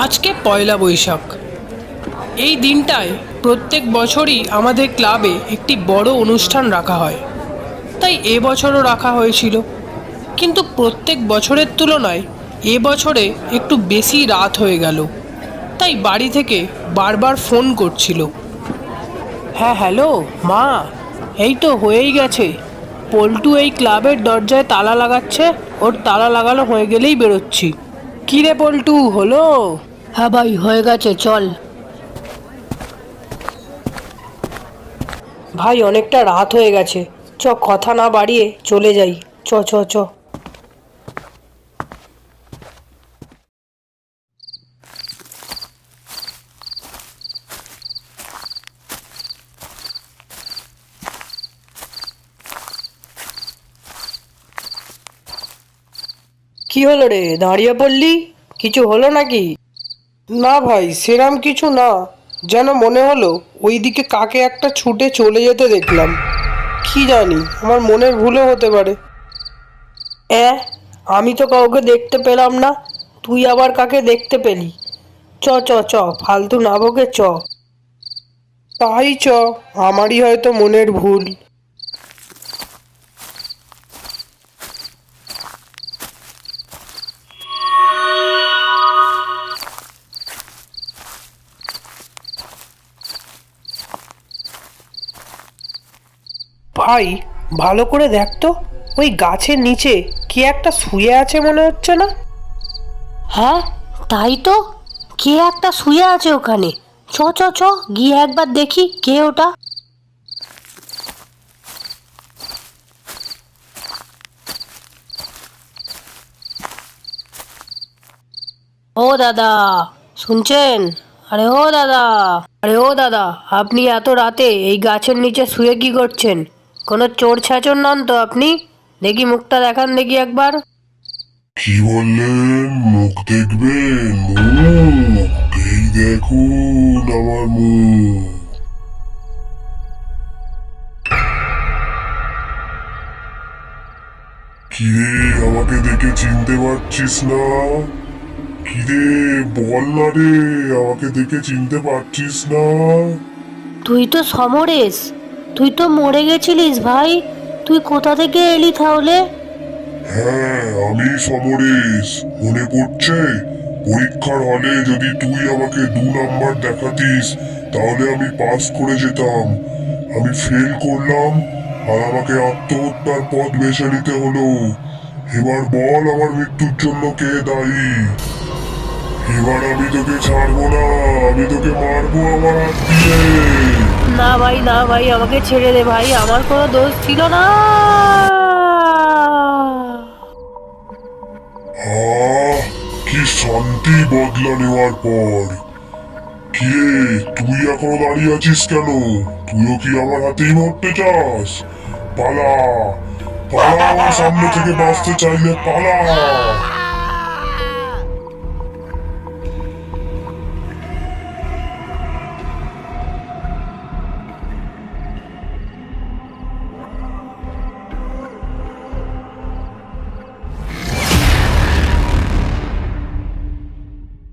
আজকে পয়লা বৈশাখ। এই দিনটায় প্রত্যেক বছরই আমাদের ক্লাবে একটি বড় অনুষ্ঠান রাখা হয়। তাই এবছরও রাখা হয়েছিল। কিন্তু প্রত্যেক বছরের তুলনায় এবছরে একটু বেশি রাত হয়ে গেল। তাই বাড়ি থেকে বারবার ফোন করছিল। হ্যাঁ হ্যালো, মা, এই তো হয়েই গেছে। পল্টু এই ক্লাবের দরজায় তালা লাগাচ্ছে, ওর তালা লাগানো হয়ে গেলেই বেরোচ্ছি। কী রে পল্টু, হলো? হ্যাঁ ভাই, হয়ে গেছে, চল। ভাই, অনেকটা রাত হয়ে গেছে। চ, কথা না বাড়িয়ে চলে যাই। চ চ চ। কি হলো রে? দাঁড়িয়ে পড়লি? কিছু হলো নাকি? না ভাই, সেরাম কিছু না। যেন মনে হলো ওই দিকে কাকে একটা ছুটে চলে যেতে দেখলাম। কি জানি, আমার মনের ভুলও হতে পারে। অ্যাঁ আমি তো কাউকে দেখতে পেলাম না, তুই আবার কাকে দেখতে পেলি? চ চ চ, ফালতু না বকে চ। তাই চ, আমারই হয়তো মনের ভুল। ভাই ভালো করে দেখ তো, ওই গাছের নিচে কি একটা শুয়ে আছে মনে হচ্ছে না? হ্যাঁ তাই তো। কে একটা শুয়ে আছে ওখানে? চ চ চ, গিয়ে একবার দেখি কে ওটা। ও দাদা, শুনছেন? আরে ও দাদা, আরে ও দাদা, আপনি এত রাতে এই গাছের নিচে শুয়ে কি করছেন? কোনো চোর ছাচর নন তো আপনি? দেখি মুখটা দেখান দেখি একবার। কি বললেন মুখ দেখবেন মুখ এই দেখুন আমার মুখ। কিরে আমাকে দেখে চিনতে পারছিস না? কিরে বল না রে আমাকে দেখে চিনতে পারছিস না? তুই তো সমরেশ। তুই তো মরে গেছিলিস ভাই। তুই কোথা থেকে এলি তাহলে? হ্যাঁ আমি সমরেশ, মনে পড়ছে? পরীক্ষার হলে যদি তুই আমাকে দু নাম্বার দেখাতিস, তাহলে আমি পাস করে যেতাম। আমি ফেল করলাম, আর আমাকে আত্মহত্যার পথ বেছে নিতে হলো। এবার বল আমার মৃত্যুর জন্য কে দায়ী? এবার আমি তোকে ছাড়বো না, আমি তোকে মারবো আমার হাত দিয়ে না ভাই না ভাই, আমাকে ছেড়ে দে ভাই, আমার কোনো দোষ ছিল না। আহ কি শান্তি বদলা নেওয়ার পর। কিরে তুই এখনও দাঁড়িয়ে আছিস কেন? তুইও কি আমার হাতেই মরতে চাস? পালা পালা আমার সামনে থেকে বাঁচতে চাইলে পালা।